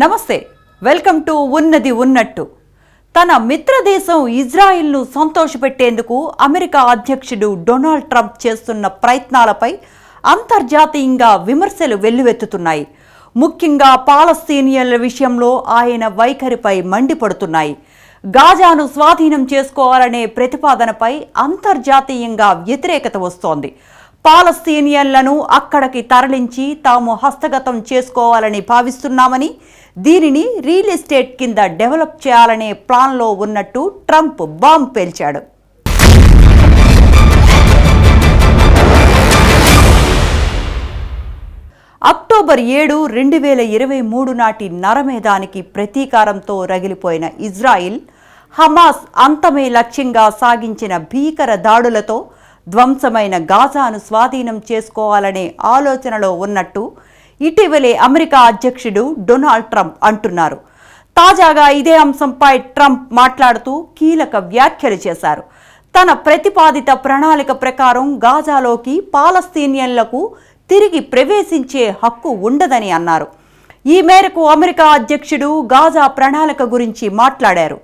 నమస్తే welcome to ఉన్నది ఉన్నట్టు. తన మిత్రదేశం ఇజ్రాయిల్ను సంతోషపెట్టేందుకు అమెరికా అధ్యక్షుడు డొనాల్డ్ ట్రంప్ చేస్తున్న ప్రయత్నాలపై అంతర్జాతీయంగా విమర్శలు వెల్లువెత్తుతున్నాయి. ముఖ్యంగా పాలస్తీనియన్ల విషయంలో ఆయన వైఖరిపై మండిపడుతున్నాయి. గాజాను స్వాధీనం చేసుకోవాలనే ప్రతిపాదనపై అంతర్జాతీయంగా వ్యతిరేకత వస్తోంది. పాలస్తీనియన్లను అక్కడికి తరలించి తాము హస్తగతం చేసుకోవాలని భావిస్తున్నామని దీనిని రియల్ ఎస్టేట్ కింద డెవలప్ చేయాలనే ప్లాన్లో ఉన్నట్టు ట్రంప్ బాంబ్ పేల్చాడు. అక్టోబర్ ఏడు రెండు వేల ఇరవై మూడు నాటి నరమేధానికి ప్రతీకారంతో రగిలిపోయిన ఇజ్రాయిల్ హమాస్ అంతమే లక్ష్యంగా సాగించిన భీకర దాడులతో ధ్వంసమైన గాజాను స్వాధీనం చేసుకోవాలనే ఆలోచనలో ఉన్నట్టు ఇటీవలే అమెరికా అధ్యక్షుడు డొనాల్డ్ ట్రంప్ అంటున్నారు. తాజాగా ఇదే అంశంపై ట్రంప్ మాట్లాడుతూ కీలక వ్యాఖ్యలు చేశారు. తన ప్రతిపాదిత ప్రణాళిక ప్రకారం గాజాలోకి పాలస్తీనియన్లకు తిరిగి ప్రవేశించే హక్కు ఉండదని అన్నారు. ఈ మేరకు అమెరికా అధ్యక్షుడు గాజా ప్రణాళిక గురించి మాట్లాడారు.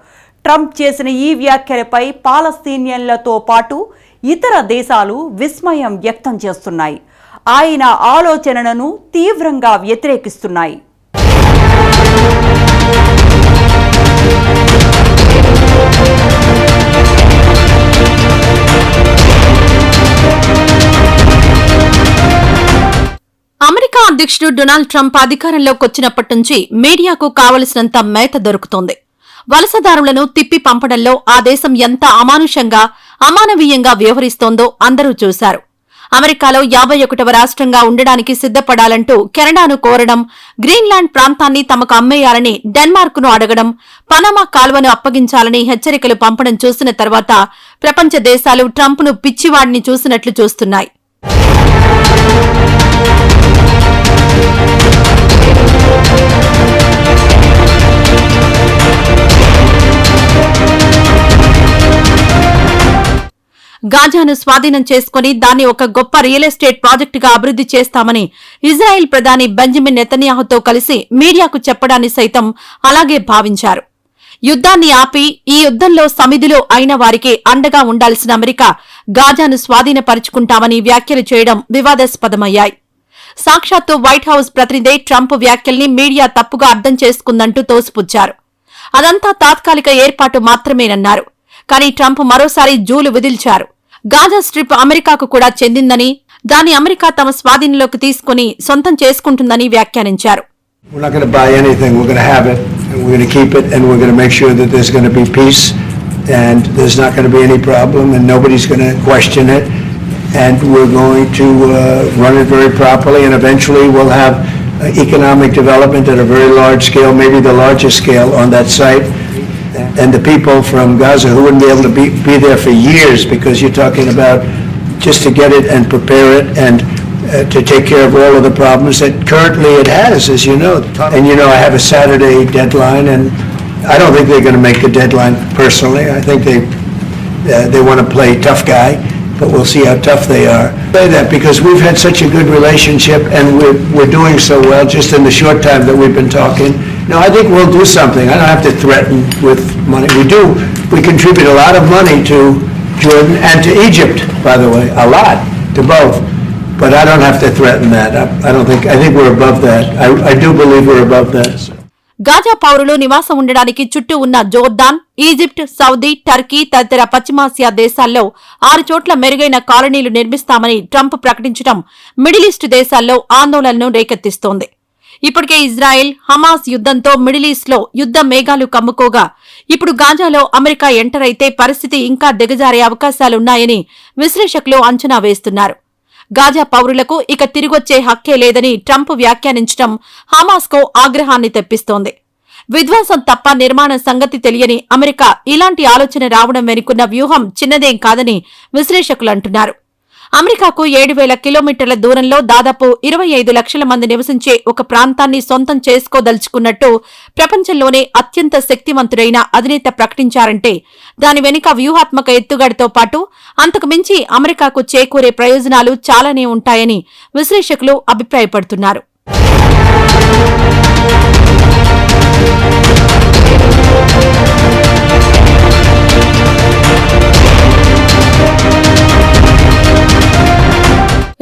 ట్రంప్ చేసిన ఈ వ్యాఖ్యలపై పాలస్తీనియన్లతో పాటు ఇతర దేశాలు విస్మయం వ్యక్తం చేస్తున్నాయి. ఆయన ఆలోచనలను తీవ్రంగా వ్యతిరేకిస్తున్నాయి. అమెరికా అధ్యక్షుడు డొనాల్డ్ ట్రంప్ అధికారంలోకి వచ్చినప్పటి నుంచి మీడియాకు కావలసినంత మేత దొరుకుతోంది. వలసదారులను తిప్పి పంపడంలో ఆ దేశం ఎంత అమానుషంగా అమానవీయంగా వ్యవహరిస్తోందో అందరూ చూశారు. అమెరికాలో యాభై ఒకటవ రాష్ట్రంగా ఉండడానికి సిద్ధపడాలంటూ కెనడాను కోరడం గ్రీన్లాండ్ ప్రాంతాన్ని తమకు అమ్మేయాలని డెన్మార్క్ను అడగడం పనామా కాల్వను అప్పగించాలని హెచ్చరికలు పంపడం చూసిన తర్వాత ప్రపంచ దేశాలు ట్రంప్ను పిచ్చివాడిని చూసినట్లు చూస్తున్నాయి. గాజాను స్వాధీనం చేసుకుని దాన్ని ఒక గొప్ప రియల్ ఎస్టేట్ ప్రాజెక్టుగా అభివృద్ధి చేస్తామని ఇజ్రాయెల్ ప్రధాని బెంజమిన్ నెతన్యాహుతో కలిసి మీడియాకు చెప్పడాన్ని సైతం అలాగే భావించారు. యుద్ధాన్ని ఆపి ఈ యుద్ధంలో సమిధిలో అయిన వారికి అండగా ఉండాల్సిన అమెరికా గాజాను స్వాధీనపరుచుకుంటామని వ్యాఖ్యలు చేయడం వివాదాస్పదమయ్యాయి. సాక్షాత్తు వైట్ హౌస్ ప్రతినిధి ట్రంప్ వ్యాఖ్యల్ని మీడియా తప్పుగా అర్థం చేసుకుందంటూ తోసిపుచ్చారు. అదంతా తాత్కాలిక ఏర్పాటు మాత్రమేనన్నారు. కానీ ట్రంప్ మరోసారి జూలు విదిల్చారు గాజా స్ట్రిప్ అమెరికాకు కూడా చెందిందని దాన్ని అమెరికా తమ స్వాధీనంలోకి తీసుకుని సొంతం చేసుకుంటుందని వ్యాఖ్యానించారు We're not going to buy anything. We're going to have it, and we're going to keep it, and we're going to make sure that there's going to be peace, and there's not going to be any problem, and nobody's going to question it, and we're going to uh, run it very properly, and eventually we'll have uh, economic development at a very large scale, maybe the largest scale on that site. And the people from Gaza who wouldn't be able to be, be there for years, because you're talking about just to get it and prepare it and uh, to take care of all of the problems that currently it has, as you know. And you know, I have a Saturday deadline, and I don't think they're going to make the deadline personally. I think they, uh, they want to play tough guy, but we'll see how tough they are. Say that because we've had such a good relationship, and we're, we're doing so well just in the short time that we've been talking. No, I think we'll do something. I don't have to threaten with money. We do, we contribute a lot of money to Jordan and to Egypt, by the way, a lot, to both. But I don't have to threaten that. I I don't think, I think we're above that. I, I do believe we're above that. Gaza పౌరులు నివాసం ఉండడానికి చుట్టూ ఉన్న Jordan Egypt Saudi Turkey తదితర పశ్చిమాసియా దేశాల్లో ఆరు చోట్ల మెరుగైన కాలనీలు నిర్మిస్తామని ట్రంప్ ప్రకటించడం మిడిల్ ఈస్ట్ దేశాల్లో ఆందోళనను రేకెత్తిస్తోంది ఇప్పటికే ఇజ్రాయెల్ హమాస్ యుద్ధంతో మిడిల్ యుద్ద మేఘాలు కమ్ముకోగా ఇప్పుడు గాజాలో అమెరికా ఎంటర్ అయితే పరిస్థితి ఇంకా దిగజారే అవకాశాలున్నాయని విశ్లేషకులు అంచనా వేస్తున్నారు. గాజా పౌరులకు ఇక తిరిగొచ్చే హక్కే లేదని ట్రంప్ వ్యాఖ్యానించడం హమాస్కు ఆగ్రహాన్ని తెప్పిస్తోంది. విధ్వంసం తప్ప నిర్మాణం సంగతి తెలియని అమెరికా ఇలాంటి ఆలోచన రావడం వెనుకున్న వ్యూహం చిన్నదేం కాదని విశ్లేషకులు అంటున్నారు. అమెరికాకు ఏడు వేల కిలోమీటర్ల దూరంలో దాదాపు ఇరవై ఐదు లక్షల మంది నివసించే ఒక ప్రాంతాన్ని సొంతం చేసుకోదలుచుకున్నట్టు ప్రపంచంలోనే అత్యంత శక్తివంతుడైన అధినేత ప్రకటించారంటే దాని వెనుక వ్యూహాత్మక ఎత్తుగడతో పాటు అంతకు మించి అమెరికాకు చేకూరే ప్రయోజనాలు చాలానే ఉంటాయని విశ్లేషకులు అభిప్రాయపడుతున్నారు.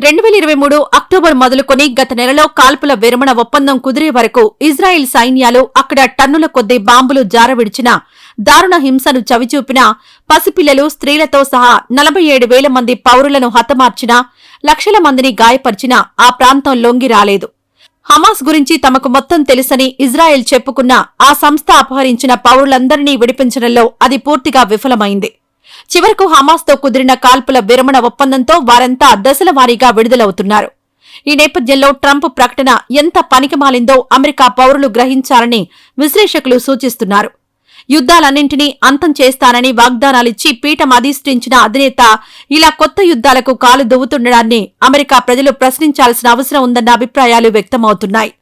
రెండు వేల ఇరవై మూడు అక్టోబర్ మొదలుకొని గత నెలలో కాల్పుల విరమణ ఒప్పందం కుదిరే వరకు ఇజ్రాయెల్ సైన్యాలు అక్కడ టన్నుల కొద్దీ బాంబులు జారవిడిచిన దారుణ హింసను చవిచూపిన పసిపిల్లలు స్త్రీలతో సహా నలభై ఏడు వేల మంది పౌరులను హతమార్చినా లక్షల మందిని గాయపరిచిన ఆ ప్రాంతం లొంగి రాలేదు. హమాస్ గురించి తమకు మొత్తం తెలుసని ఇజ్రాయెల్ చెప్పుకున్న ఆ సంస్థ అపహరించిన పౌరులందరినీ విడిపించడంలో అది పూర్తిగా విఫలమైంది. చివరకు హమాస్తో కుదిరిన కాల్పుల విరమణ ఒప్పందంతో వారంతా దశల వారీగా విడుదలవుతున్నారు. ఈ నేపథ్యంలో ట్రంప్ ప్రకటన ఎంత పనికిమాలిందో అమెరికా పౌరులు గ్రహించాలని విశ్లేషకులు సూచిస్తున్నారు. యుద్ధాలన్నింటినీ అంతం చేస్తానని వాగ్దానాలిచ్చి పీఠం అధిష్ఠించిన అధినేత ఇలా కొత్త యుద్ధాలకు కాలు దువ్వుతుండడాన్ని అమెరికా ప్రజలు ప్రశ్నించాల్సిన అవసరం ఉందన్న అభిప్రాయాలు వ్యక్తమవుతున్నాయి.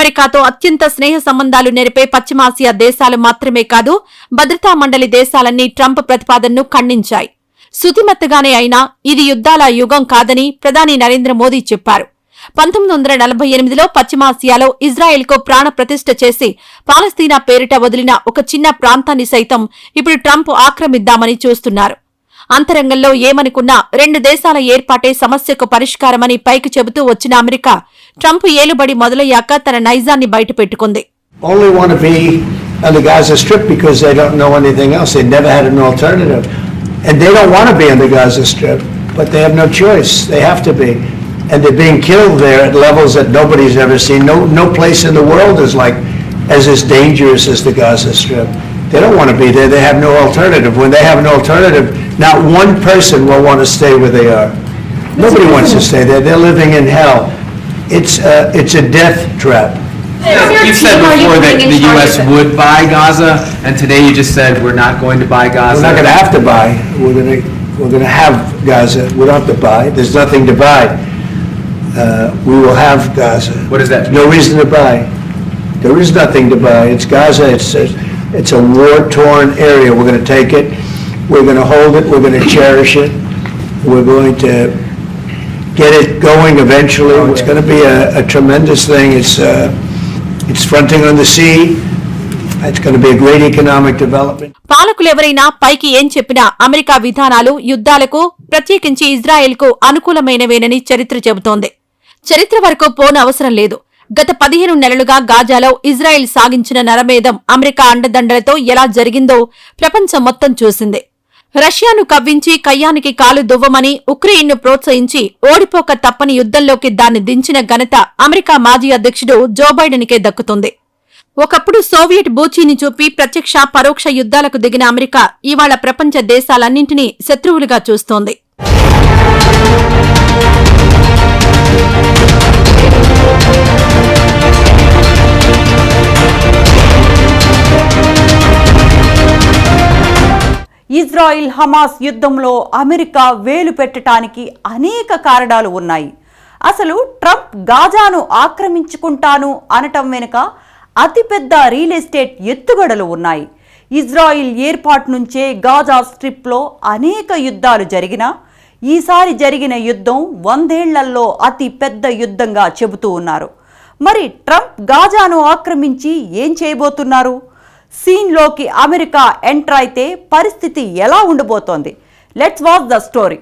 అమెరికాతో అత్యంత స్నేహ సంబంధాలు నెరిపే పశ్చిమాసియా దేశాలు మాత్రమే కాదు భద్రతా మండలి దేశాలన్నీ ట్రంప్ ప్రతిపాదనను ఖండించాయి. శుతిమెత్తగానే అయినా ఇది యుద్ధాల యుగం కాదని ప్రధాని నరేంద్ర మోదీ చెప్పారు. పంతొమ్మిది వందల నలభై ఎనిమిదిలో పశ్చిమాసియాలో ఇజ్రాయెల్కు ప్రాణ ప్రతిష్ఠ చేసి పాలస్తీనా పేరిట వదిలిన ఒక చిన్న ప్రాంతాన్ని సైతం ఇప్పుడు ట్రంప్ ఆక్రమిద్దామని చూస్తున్నారు. అంతరంగంలో ఏమనుకున్నా రెండు దేశాల ఏర్పాటే సమస్యకు పరిష్కారమని పైకి చెబుతూ వచ్చిన అమెరికా ట్రంప్ ఏలుబడి మొదలయ్యాక తన నైజాన్ని బయటపెట్టుకుంది only want to be on the Gaza Strip because they don't know anything else. They never had an alternative. And they don't want to be on the Gaza Strip, but they have no choice. They have to be. And they're being killed there at levels that nobody's ever seen. No, no place in the world is like, as as dangerous as the Gaza Strip. They don't want to be there. They have no alternative. When they have an alternative, not one person will want to stay where they are. Nobody wants to stay there. They're living in hell. It's, uh, it's a death trap. You said before that the U.S. would buy Gaza, and today you just said we're not going to buy Gaza. We're not going to have to buy. We're going to, we're going to have Gaza. We don't have to buy. There's nothing to buy. Uh, We will have Gaza. What does that No reason to buy. There is nothing to buy. It's Gaza. It's, a- it's a war-torn area. We're going to take it. We're going to hold it. We're going to cherish it. We're going to get it going eventually. It's going to be a a tremendous thing. It's, uh, it's fronting on the sea. It's going to be a great economic development. పాలకులెవరైనా పైకి ఏం చెప్పినా America విధానాలు యుద్ధాలకు ప్రత్యేకించి ఇజ్రాయెల్కు అనుకూలమైనవేనని చరిత్ర చెబుతోంది చరిత్ర వరకు పోను అవసరం లేదు గత పదిహేను నెలలుగా గాజాలో ఇజ్రాయెల్ సాగించిన నరమేధం అమెరికా అండదండలతో ఎలా జరిగిందో ప్రపంచం మొత్తం చూసింది రష్యాను కవ్వించి కయ్యానికి కాలు దువ్వమని ఉక్రెయిన్ను ప్రోత్సహించి ఓడిపోక తప్పని యుద్ధంలోకి దాన్ని దించిన ఘనత అమెరికా మాజీ అధ్యక్షుడు జో బైడెన్కే దక్కుతుంది. ఒకప్పుడు సోవియట్ బూచీని చూపి ప్రత్యక్ష పరోక్ష యుద్ధాలకు దిగిన అమెరికా ఇవాళ ప్రపంచ దేశాలన్నింటినీ శత్రువులుగా చూస్తోంది. ఇజ్రాయిల్ హమాస్ యుద్ధంలో అమెరికా వేలు పెట్టడానికి అనేక కారణాలు ఉన్నాయి. అసలు ట్రంప్ గాజాను ఆక్రమించుకుంటాను అనటం వెనుక అతిపెద్ద రియల్ ఎస్టేట్ ఎత్తుగడలు ఉన్నాయి. ఇజ్రాయిల్ ఏర్పాటు నుంచే గాజా స్ట్రిప్లో అనేక యుద్ధాలు జరిగినా ఈసారి జరిగిన యుద్ధం వందేళ్ళలో అతి పెద్ద యుద్ధంగా చెబుతూ ఉన్నారు. మరి ట్రంప్ గాజాను ఆక్రమించి ఏం చేయబోతున్నారు? సీన్లోకి అమెరికా ఎంటర్ అయితే పరిస్థితి ఎలా ఉండబోతోంది? Let's watch the story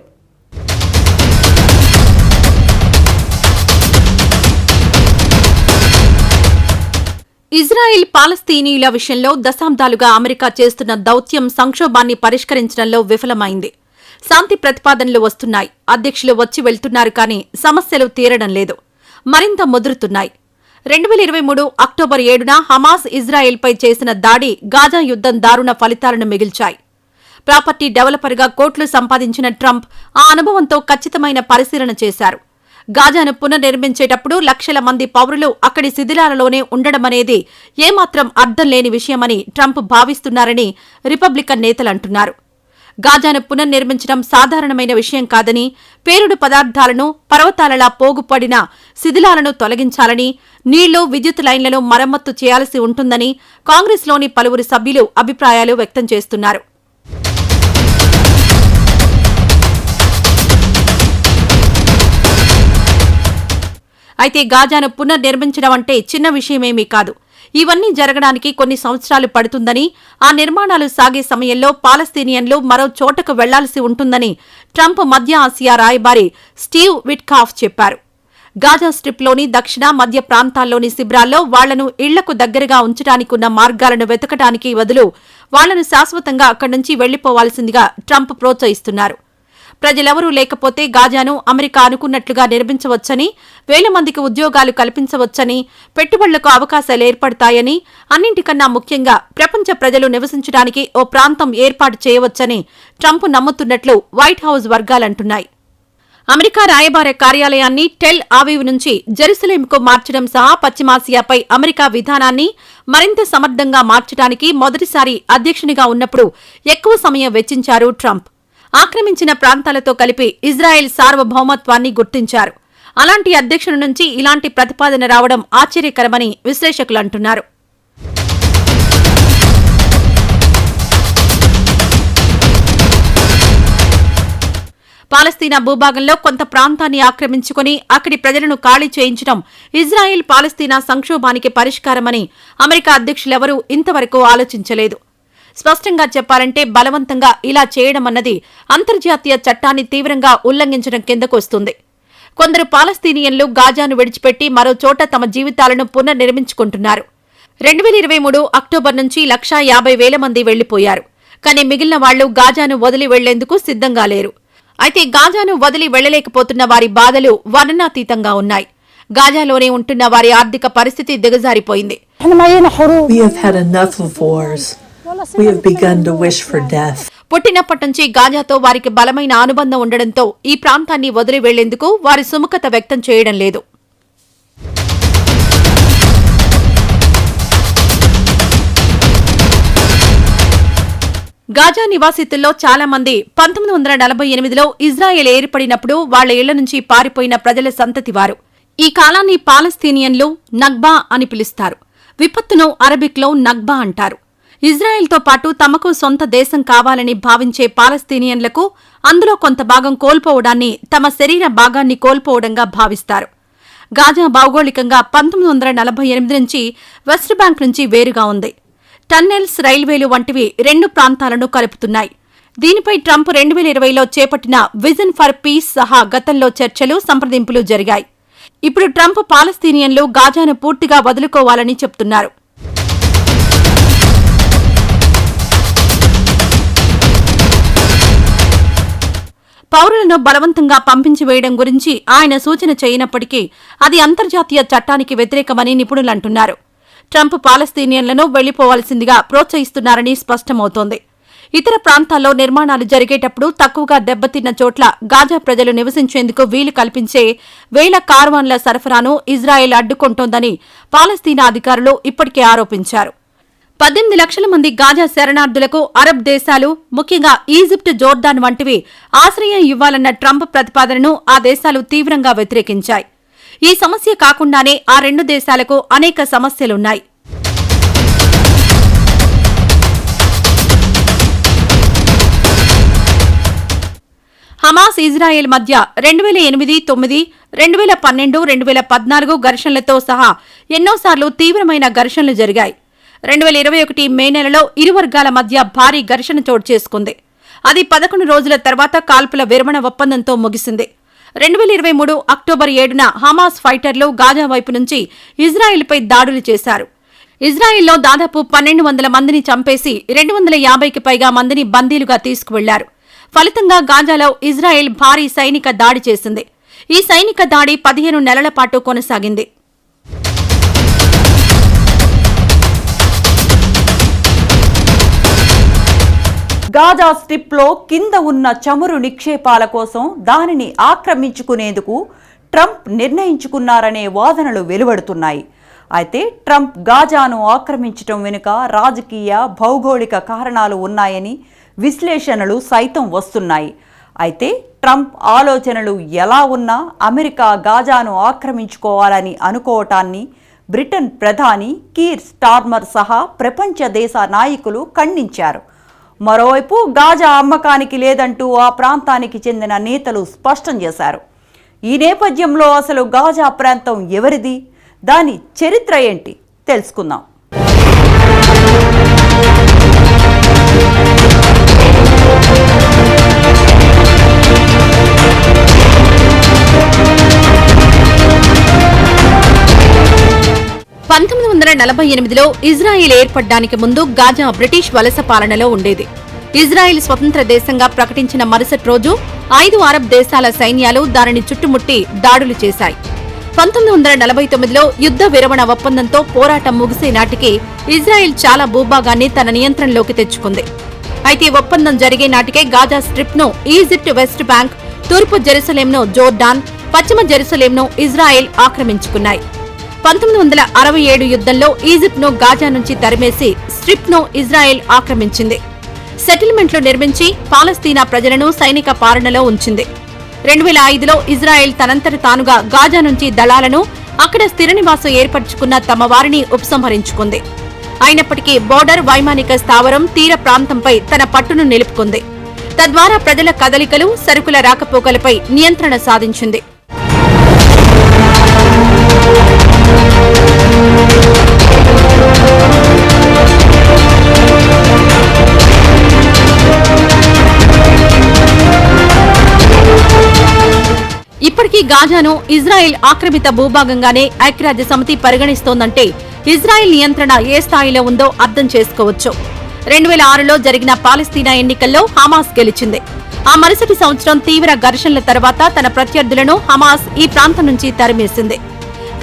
Israel పాలస్తీనీయుల విషయంలో దశాబ్దాలుగా అమెరికా చేస్తున్న దౌత్యం సంక్షోభాన్ని పరిష్కరించడంలో విఫలమైంది. శాంతి ప్రతిపాదనలు వస్తున్నాయి. అధ్యక్షులు వచ్చి వెళ్తున్నారు కానీ సమస్యలు తీరడం లేదు. మరింత ముదురుతున్నాయి. రెండు వేల ఇరవై మూడు అక్టోబర్ ఏడున హమాస్ ఇజ్రాయెల్పై చేసిన దాడి గాజా యుద్ధం దారుణ ఫలితాలను మిగిల్చాయి. ప్రాపర్టీ డెవలపర్గా కోట్లు సంపాదించిన ట్రంప్ ఆ అనుభవంతో ఖచ్చితమైన పరిశీలన చేశారు. గాజాను పునర్నిర్మించేటప్పుడు లక్షల మంది పౌరులు అక్కడి శిథిలాలలోనే ఉండడమనేది ఏమాత్రం అర్థం లేని విషయమని ట్రంప్ భావిస్తున్నారని రిపబ్లికన్ నేతలంటున్నారు గాజాను పునర్నిర్మించడం సాధారణమైన విషయం కాదని పేరుడు పదార్థాలను పర్వతాలలా పోగుపడిన శిథిలాలను తొలగించాలని నీళ్ళు విద్యుత్ లైన్లను మరమ్మత్తు చేయాల్సి ఉంటుందని కాంగ్రెస్లోని పలువురు సభ్యులు అభిప్రాయాలు వ్యక్తం చేస్తున్నారు. అయితే గాజాను పునర్నిర్మించడం అంటే చిన్న విషయమేమీ కాదు. ఇవన్నీ జరగడానికి కొన్ని సంవత్సరాలు పడుతుందని ఆ నిర్మాణాలు సాగే సమయంలో పాలస్తీనియన్లు మరో చోటకు వెళ్ళాల్సి ఉంటుందని ట్రంప్ మధ్య ఆసియా రాయబారి స్టీవ్ విట్కాఫ్ చెప్పారు. గాజా స్ట్రిప్లోని దక్షిణ మధ్య ప్రాంతాల్లోని శిబిరాల్లో వాళ్ళను ఇళ్ళకు దగ్గరగా ఉంచడానికి ఉన్న మార్గాలను వెతకడానికి బదులు వాళ్ళను శాశ్వతంగా అక్కడి నుంచి వెళ్ళిపోవాల్సిందిగా ట్రంప్ ప్రోత్సహిస్తున్నారు. ప్రజలెవరూ లేకపోతే గాజాను అమెరికా అనుకున్నట్లుగా నిర్మించవచ్చని వేల మందికి ఉద్యోగాలు కల్పించవచ్చని పెట్టుబడులకు అవకాశాలు ఏర్పడతాయని అన్నింటికన్నా ముఖ్యంగా ప్రపంచ ప్రజలు నివసించడానికి ఓ ప్రాంతం ఏర్పాటు చేయవచ్చని ట్రంప్ నమ్ముతున్నట్లు వైట్ హౌస్ వర్గాలంటున్నాయి. అమెరికా రాయబార కార్యాలయాన్ని టెల్ ఆవీవ్ నుంచి జెరూసలేంకు మార్చడం సహా పశ్చిమాసియాపై అమెరికా విధానాన్ని మరింత సమర్థంగా మార్చడానికి మొదటిసారి అధ్యక్షునిగా ఉన్నప్పుడు ఎక్కువ సమయం వెచ్చించారు ట్రంప్. ఆక్రమించిన ప్రాంతాలతో కలిపి ఇజ్రాయెల్ సార్వభౌమత్వాన్ని గుర్తించారు. అలాంటి అధ్యక్షుడి నుంచి ఇలాంటి ప్రతిపాదన రావడం ఆశ్చర్యకరమని విశ్లేషకులు అంటున్నారు. పాలస్తీనా భూభాగంలో కొంత ప్రాంతాన్ని ఆక్రమించుకుని అక్కడి ప్రజలను ఖాళీ చేయించడం ఇజ్రాయెల్ పాలస్తీనా సంక్షోభానికి పరిష్కారమని అమెరికా అధ్యక్షులెవరూ ఇంతవరకు ఆలోచించలేదు. స్పష్టంగా చెప్పాలంటే బలవంతంగా ఇలా చేయడమన్నది అంతర్జాతీయ చట్టాన్ని తీవ్రంగా ఉల్లంఘించడం కిందకు వస్తుంది. కొందరు పాలస్తీనియన్లు గాజాను విడిచిపెట్టి మరో చోట తమ జీవితాలను పునర్నిర్మించుకుంటున్నారు. రెండు వేల ఇరవై మూడు అక్టోబర్ నుంచి లక్షా యాభై వేల మంది వెళ్ళిపోయారు కానీ మిగిలిన వాళ్ళు గాజాను వదిలి వెళ్ళేందుకు సిద్ధంగా లేరు. అయితే గాజాను వదిలి వెళ్ళలేకపోతున్న వారి బాధలు వర్ణనాతీతంగా ఉన్నాయి. గాజాలోనే ఉంటున్న వారి ఆర్థిక పరిస్థితి దిగజారిపోయింది. We have had enough of wars. We have begun to wish for death. పుట్టినప్పటి నుంచి గాజాతో వారికి బలమైన అనుబంధం ఉండడంతో ఈ ప్రాంతాన్ని వదిలి వెళ్ళేందుకు వారి సుముఖత వ్యక్తం చేయడం లేదు గాజా నివాసితుల్లో చాలా మంది పంతొమ్మిది వందల నలభై ఎనిమిదిలో ఇజ్రాయెల్ ఏర్పడినప్పుడు వాళ్ళ ఇళ్ళ నుంచి పారిపోయిన ప్రజల సంతతి వారు ఈ కాలాన్ని పాలస్తీనియన్లు నగ్బా అని పిలుస్తారు విపత్తును అరబిక్లో నగ్బా అంటారు ఇజ్రాయెల్తో పాటు తమకు సొంత దేశం కావాలని భావించే పాలస్తీనియన్లకు అందులో కొంత భాగం కోల్పోవడాన్ని తమ శరీర భాగాన్ని కోల్పోవడంగా భావిస్తారు. గాజా భౌగోళికంగా పంతొమ్మిది వందల నలభై ఎనిమిది నుంచి వెస్ట్ బ్యాంక్ నుంచి వేరుగా ఉంది. టన్నెల్స్ రైల్వేలు వంటివి రెండు ప్రాంతాలను కలుపుతున్నాయి. దీనిపై ట్రంప్ రెండు వేల ఇరవైలో చేపట్టిన విజన్ ఫర్ పీస్ సహా గతంలో చర్చలు సంప్రదింపులు జరిగాయి. ఇప్పుడు ట్రంప్ పాలస్తీనియన్లు గాజాను పూర్తిగా వదులుకోవాలని చెప్తున్నారు. పౌరులను బలవంతంగా పంపించి వేయడం గురించి ఆయన సూచన చేయనప్పటికీ అది అంతర్జాతీయ చట్టానికి వ్యతిరేకమని నిపుణులంటున్నారు ట్రంప్ పాలస్తీనియన్లను వెళ్ళిపోవాల్సిందిగా ప్రోత్సహిస్తున్నారని స్పష్టమవుతోంది. ఇతర ప్రాంతాల్లో నిర్మాణాలు జరిగేటప్పుడు తక్కువగా దెబ్బతిన్న చోట్ల గాజా ప్రజలు నివసించేందుకు వీలు కల్పించే వేల కార్వాన్ల సరఫరాను ఇజ్రాయెల్ అడ్డుకుంటోందని పాలస్తీనా అధికారులు ఇప్పటికే ఆరోపించారు. పద్దెనిమిది లక్షల మంది గాజా శరణార్థులకు అరబ్ దేశాలు ముఖ్యంగా ఈజిప్ట్ జోర్దాన్ వంటివి ఆశ్రయం ఇవ్వాలన్న ట్రంప్ ప్రతిపాదనను ఆ దేశాలు తీవ్రంగా వ్యతిరేకించాయి. ఈ సమస్య కాకుండానే ఆ రెండు దేశాలకు అనేక సమస్యలున్నాయి. హమాస్ ఇజ్రాయెల్ మధ్య రెండు వేల ఎనిమిది తొమ్మిది రెండు వేల పన్నెండు రెండు వేల పద్నాలుగు ఘర్షణలతో సహా ఎన్నోసార్లు తీవ్రమైన ఘర్షణలు జరిగాయి. రెండు వేల ఇరవై ఒకటి మే నెలలో ఇరు వర్గాల మధ్య భారీ ఘర్షణ చోటు చేసుకుంది. అది పదకొండు రోజుల తర్వాత కాల్పుల విరమణ ఒప్పందంతో ముగిసింది. రెండు వేల ఇరవై మూడు అక్టోబర్ ఏడున హమాస్ ఫైటర్లు గాజా వైపు నుంచి ఇజ్రాయెల్పై దాడులు చేశారు. ఇజ్రాయెల్లో దాదాపు పన్నెండు వందల మందిని చంపేసి రెండు వందల యాభైకి పైగా మందిని బందీలుగా తీసుకువెళ్ళారు. ఫలితంగా గాజాలో ఇజ్రాయెల్ భారీ సైనిక దాడి చేసింది. ఈ సైనిక దాడి పదిహేను నెలల పాటు కొనసాగింది. గాజా స్ట్రిప్లో కింద ఉన్న చమురు నిక్షేపాల కోసం దానిని ఆక్రమించుకునేందుకు ట్రంప్ నిర్ణయించుకున్నారనే వాదనలు వెలువడుతున్నాయి. అయితే ట్రంప్ గాజాను ఆక్రమించటం వెనుక రాజకీయ భౌగోళిక కారణాలు ఉన్నాయని విశ్లేషణలు సైతం వస్తున్నాయి. అయితే ట్రంప్ ఆలోచనలు ఎలా ఉన్నా అమెరికా గాజాను ఆక్రమించుకోవాలని అనుకోవటాన్ని బ్రిటన్ ప్రధాని కీర్ స్టార్మర్ సహా ప్రపంచ దేశ నాయకులు ఖండించారు. మరోవైపు గాజా అమ్మకానికి లేదంటూ ఆ ప్రాంతానికి చెందిన నేతలు స్పష్టం చేశారు. ఈ నేపథ్యంలో అసలు గాజా ప్రాంతం ఎవరిది? దాని చరిత్ర ఏంటి? తెలుసుకుందాం. పంతొమ్మిది వందల నలభై ఎనిమిదిలో ఇజ్రాయెల్ ఏర్పడ్డానికి ముందు గాజా బ్రిటిష్ వలస పాలనలో ఉండేది. ఇజ్రాయెల్ స్వతంత్ర దేశంగా ప్రకటించిన మరుసటి రోజు ఐదు అరబ్ దేశాల సైన్యాలు దానిని చుట్టుముట్టి దాడులు చేశాయి. పంతొమ్మిది వందల నలభై తొమ్మిదిలో యుద్ధ విరమణ ఒప్పందంతో పోరాటం ముగిసే నాటికి ఇజ్రాయెల్ చాలా భూభాగాన్ని తన నియంత్రణలోకి తెచ్చుకుంది. అయితే ఒప్పందం జరిగే నాటికే గాజా స్ట్రిప్ను ఈజిప్ట్ వెస్ట్ బ్యాంక్ తూర్పు జెరూసలేంను జోర్డాన్ పశ్చిమ జెరూసలేంను ఇజ్రాయెల్ ఆక్రమించుకున్నాయి. పంతొమ్మిది వందల అరవై ఏడు యుద్ధంలో ఈజిప్ట్ను గాజా నుంచి తరిమేసి స్ట్రిప్ను ఇజ్రాయెల్ ఆక్రమించింది. సెటిల్మెంట్లు నిర్మించి పాలస్తీనా ప్రజలను సైనిక పాలనలో ఉంచింది. రెండు వేల ఐదులో ఇజ్రాయెల్ తనంతట తానుగా గాజా నుంచి దళాలను అక్కడ స్థిర నివాసం ఏర్పరచుకున్న తమ వారిని ఉపసంహరించుకుంది. అయినప్పటికీ బోర్డర్ వైమానిక స్థావరం తీర ప్రాంతంపై తన పట్టును నిలుపుకుంది. తద్వారా ప్రజల కదలికలు సరుకుల రాకపోకలపై నియంత్రణ సాధించింది. ఇప్పటికీ గాజాను ఇజ్రాయెల్ ఆక్రమిత భూభాగంగానే ఐక్యరాజ్య సమితి పరిగణిస్తోందంటే ఇజ్రాయెల్ నియంత్రణ ఏ స్థాయిలో ఉందో అర్థం చేసుకోవచ్చు. రెండు వేల ఆరులో జరిగిన పాలస్తీనా ఎన్నికల్లో హమాస్ గెలిచింది. ఆ మరుసటి సంవత్సరం తీవ్ర ఘర్షణల తర్వాత తన ప్రత్యర్థులను హమాస్ ఈ ప్రాంతం నుంచి తరిమేసింది.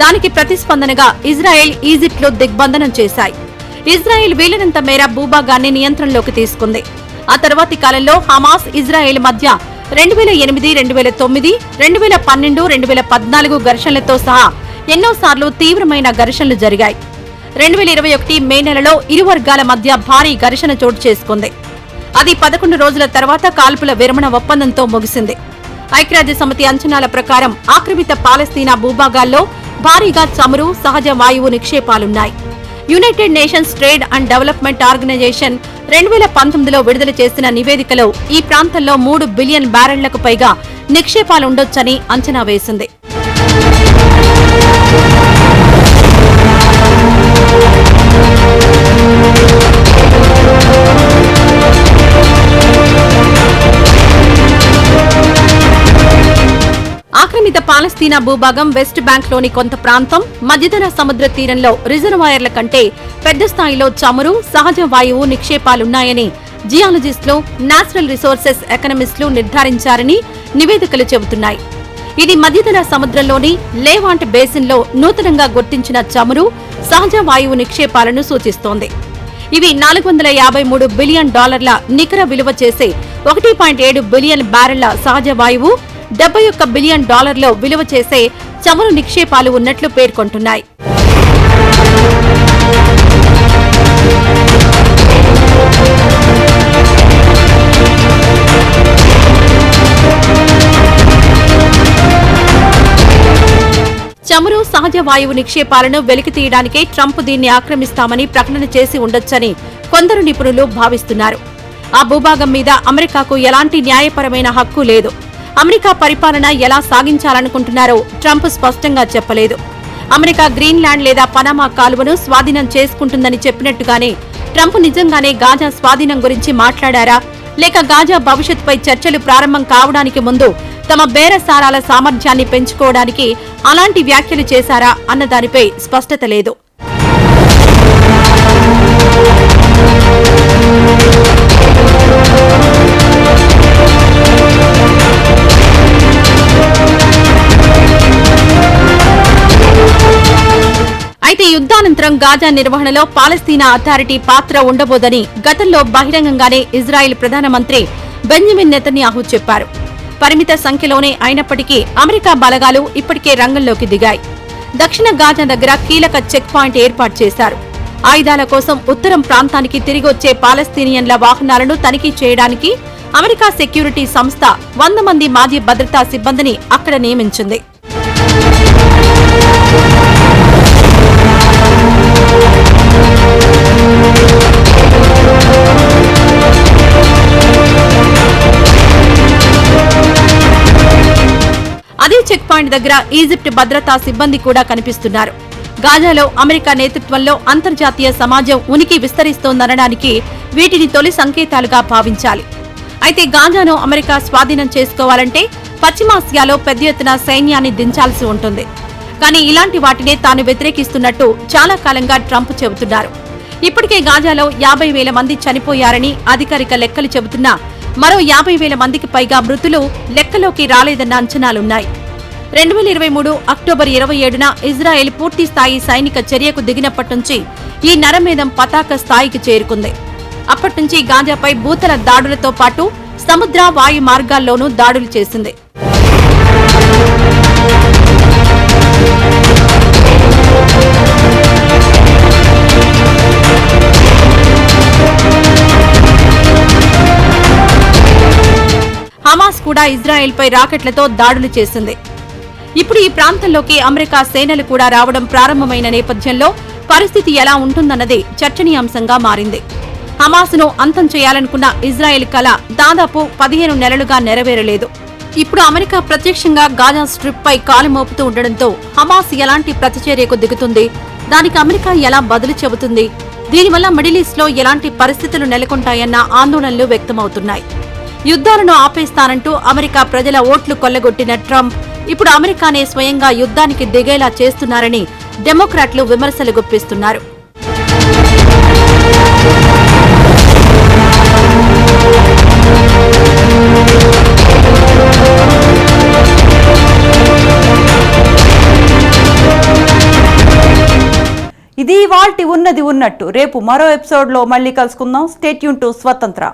దానికి ప్రతిస్పందనగా ఇజ్రాయెల్ ఈజిప్ట్లో దిగ్బంధనం చేశాయి. ఇజ్రాయెల్ వీలైనంత మేర భూభాగాన్ని నియంత్రణలోకి తీసుకుంది. ఆ తర్వాతి కాలంలో హమాస్ ఇజ్రాయెల్ మధ్య రెండు వేల ఎనిమిది రెండు వేల తొమ్మిది రెండు వేల పన్నెండు రెండు వేల పద్నాలుగు ఘర్షణలతో సహా ఎన్నోసార్లు తీవ్రమైన ఘర్షణలు జరిగాయి. రెండు వేల ఇరవై ఒకటి మే నెలలో ఇరు వర్గాల మధ్య భారీ ఘర్షణ చోటు చేసుకుంది. అది పదకొండు రోజుల తర్వాత కాల్పుల విరమణ ఒప్పందంతో ముగిసింది. ఐక్యరాజ్య సమితి అంచనాల ప్రకారం ఆక్రమిత పాలస్తీనా భూభాగాల్లో భారీగా చమురు సహజ వాయువు నిక్షేపాలున్నాయి. United Nations Trade and Development Organisation రెండు వేల పంతొమ్మిదిలో విడుదల చేసిన నివేదికలో ఈ ప్రాంతంలో మూడు బిలియన్ బ్యారెళ్ళకు పైగా నిక్షేపాలుండొచ్చని అంచనా వేసింది. ఆక్రమిత పాలస్తీనా భూభాగం వెస్ట్ బ్యాంక్లోని కొంత ప్రాంతం మధ్యధర సముద్ర తీరంలో రిజర్వాయర్ల కంటే పెద్ద స్థాయిలో చమురు సహజ వాయువు నిక్షేపాలున్నాయని జియాలజిస్టులు నేచురల్ రిసోర్సెస్ ఎకనమిస్టులు నిర్ధారించారని నివేదికలు చెబుతున్నాయి. ఇది మధ్యధర సముద్రంలోని లేవాంట్ బేసిన్లో నూతనంగా గుర్తించిన చమురు సహజ వాయువు నిక్షేపాలను సూచిస్తోంది. ఇవి నాలుగు వందల యాభై మూడు బిలియన్ డాలర్ల నికర విలువ చేసే ఒకటి పాయింట్ ఏడు బిలియన్ బ్యారెళ్ళ సహజ వాయువు డెబ్బై ఒక్క బిలియన్ డాలర్లో విలువ చేసే చమురు నిక్షేపాలు ఉన్నట్లు పేర్కొంటున్నాయి. చమురు సహజ వాయువు నిక్షేపాలను వెలికి తీయడానికే ట్రంప్ దీన్ని ఆక్రమిస్తామని ప్రకటన చేసి ఉండొచ్చని కొందరు నిపుణులు భావిస్తున్నారు. ఆ భూభాగం మీద అమెరికాకు ఎలాంటి న్యాయపరమైన హక్కు లేదు. అమెరికా పరిపాలన ఎలా సాగించాలనుకుంటున్నారో ట్రంప్ స్పష్టంగా చెప్పలేదు. అమెరికా గ్రీన్లాండ్ లేదా పనామా కాలువను స్వాధీనం చేసుకుంటుందని చెప్పినట్టుగానే ట్రంప్ నిజంగానే గాజా స్వాధీనం గురించి మాట్లాడారా? లేక గాజా భవిష్యత్తుపై చర్చలు ప్రారంభం కావడానికి ముందు తమ బేరసారాల సామర్థ్యాన్ని పెంచుకోవడానికి అలాంటి వ్యాఖ్యలు చేశారా అన్న దానిపై స్పష్టత లేదు. యుద్ధానంతరం గాజా నిర్వహణలో పాలస్తీనా అథారిటీ పాత్ర ఉండబోదని గతంలో బహిరంగంగానే ఇజ్రాయెల్ ప్రధానమంత్రి బెంజమిన్ నెతన్యాహు చెప్పారు. పరిమిత సంఖ్యలోనే అయినప్పటికీ అమెరికా బలగాలు ఇప్పటికే రంగంలోకి దిగాయి. దక్షిణ గాజా దగ్గర కీలక చెక్ పాయింట్ ఏర్పాటు చేశారు. ఆయుధాల కోసం ఉత్తరం ప్రాంతానికి తిరిగొచ్చే పాలస్తీనియన్ల వాహనాలను తనిఖీ చేయడానికి అమెరికా సెక్యూరిటీ సంస్థ వంద మంది మాజీ భద్రతా సిబ్బందిని అక్కడ నియమించింది. అదే చెక్ పాయింట్ దగ్గర ఈజిప్ట్ భద్రతా సిబ్బంది కూడా కనిపిస్తున్నారు. గాజాలో అమెరికా నేతృత్వంలో అంతర్జాతీయ సమాజం ఉనికి విస్తరిస్తోందనడానికి వీటిని తొలి సంకేతాలుగా భావించాలి. అయితే గాజాను అమెరికా స్వాధీనం చేసుకోవాలంటే పశ్చిమాసియాలో పెద్ద ఎత్తున సైన్యాన్ని దించాల్సి ఉంటుంది. కానీ ఇలాంటి వాటినే తాను వ్యతిరేకిస్తున్నట్టు చాలా కాలంగా ట్రంప్ చెబుతున్నారు. ఇప్పటికే గాజాలో యాభై వేల మంది చనిపోయారని అధికారిక లెక్కలు చెబుతున్నా మరో యాభై వేల మందికి పైగా మృతులు లెక్కలోకి రాలేదన్న అంచనాలున్నాయి. రెండు వేల ఇరవై మూడు అక్టోబర్ ఇరవై ఏడున ఇజ్రాయెల్ పూర్తి స్థాయి సైనిక చర్యకు దిగినప్పటి నుంచి ఈ నరమేధం పతాక స్థాయికి చేరుకుంది. అప్పటి నుంచి గాజాపై భూతల దాడులతో పాటు సముద్ర వాయు మార్గాల్లోనూ దాడులు చేసింది. కూడా ఇజ్రాయెల్పై రాకెట్లతో దాడులు చేసింది. ఇప్పుడు ఈ ప్రాంతంలోకి అమెరికా సేనలు కూడా రావడం ప్రారంభమైన నేపథ్యంలో పరిస్థితి ఎలా ఉంటుందన్నది చర్చనీయాంశంగా మారింది. హమాస్ను అంతం చేయాలనుకున్న ఇజ్రాయెల్ కల దాదాపు పదిహేను నెలలుగా నెరవేరలేదు. ఇప్పుడు అమెరికా ప్రత్యక్షంగా గాజా స్ట్రిప్ పై కాలు మోపుతూ ఉండడంతో హమాస్ ఎలాంటి ప్రతిచర్యకు దిగుతుంది? దానికి అమెరికా ఎలా బదులు చెబుతుంది? దీనివల్ల మిడిల్ ఈస్ట్లో ఎలాంటి పరిస్థితులు నెలకొంటాయన్న ఆందోళనలు వ్యక్తమవుతున్నాయి. యుద్ధాలను ఆపేస్తానంటూ అమెరికా ప్రజల ఓట్లు కొల్లగొట్టిన ట్రంప్. ఇప్పుడు అమెరికానే స్వయంగా యుద్ధానికి దిగేలా చేస్తున్నారని డెమోక్రాట్లు విమర్శలు గుప్పిస్తున్నారు. ఇది వాల్టి ఉన్నది ఉన్నట్టు. రేపు మరో ఎపిసోడ్లో మళ్ళీ కలుసుకుందాం. స్టేట్యూన్ టు స్వతంత్ర.